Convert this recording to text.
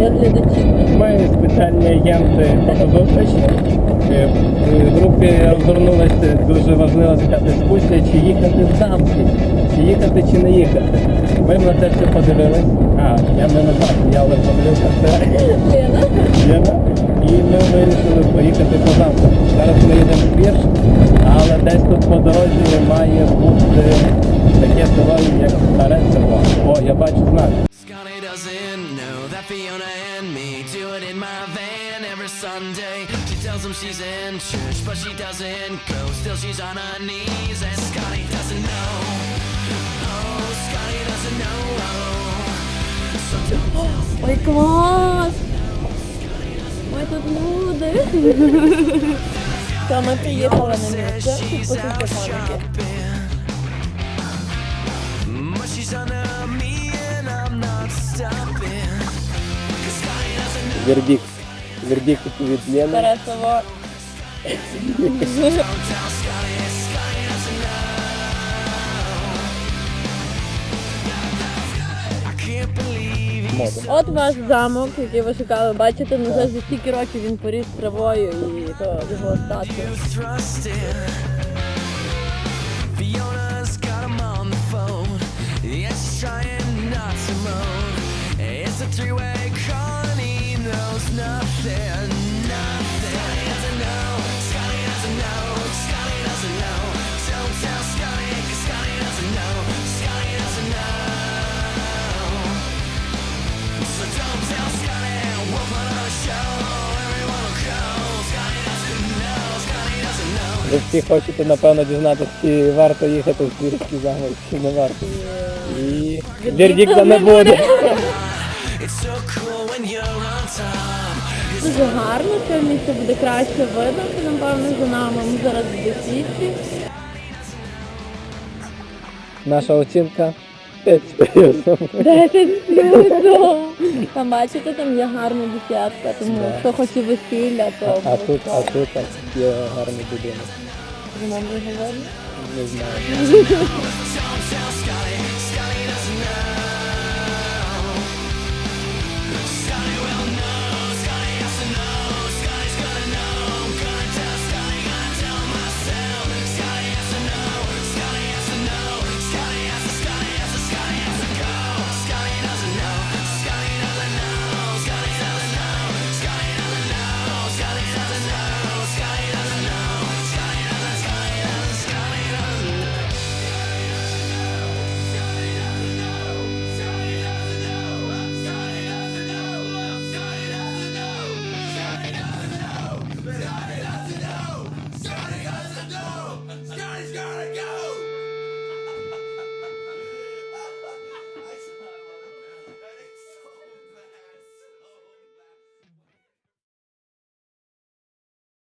я глядачів. Ми спеціальні фотозустріч. Е, В групі розгорнулася дуже важлива дискусія, чи їхати в замки, чи їхати, чи не їхати. Ми на це все подивились. А, я не назвав, я але подивився це. Лена? Лена. І ми вирішили поїхати по замку. Зараз ми їдемо в але десь тут по дорозі має бути таке село, як старе село. О, я бачу знак. Scotty doesn't know that Fiona and me do it in my van every Sunday. She tells him she's in church, but she doesn't go. Still, she's on her knees, and Scotty doesn't know. Oh, Scotty doesn't know. So don't Ой, клас! Ой, тут люди. Та ми приїхали на місце, тут she's посидьте out паники. shopping. But she's От ваш замок, який ви шукали, бачите, ну вже за стільки років він поріс травою і то його статку. Ви всі хочете, напевно, дізнатися, чи варто їхати в Твірський замок, чи не варто. І вердикта не буде. Дуже гарно, це місце буде краще видно, напевно, за нами. Ми зараз в десятці. Наша оцінка 5 з плюсом. 10 плюсом. Там бачите, там є гарна десятка, тому Да. хто хоче весілля, то А тут, а тут є гарний будинок. Не знаю. Don't tell Scotty,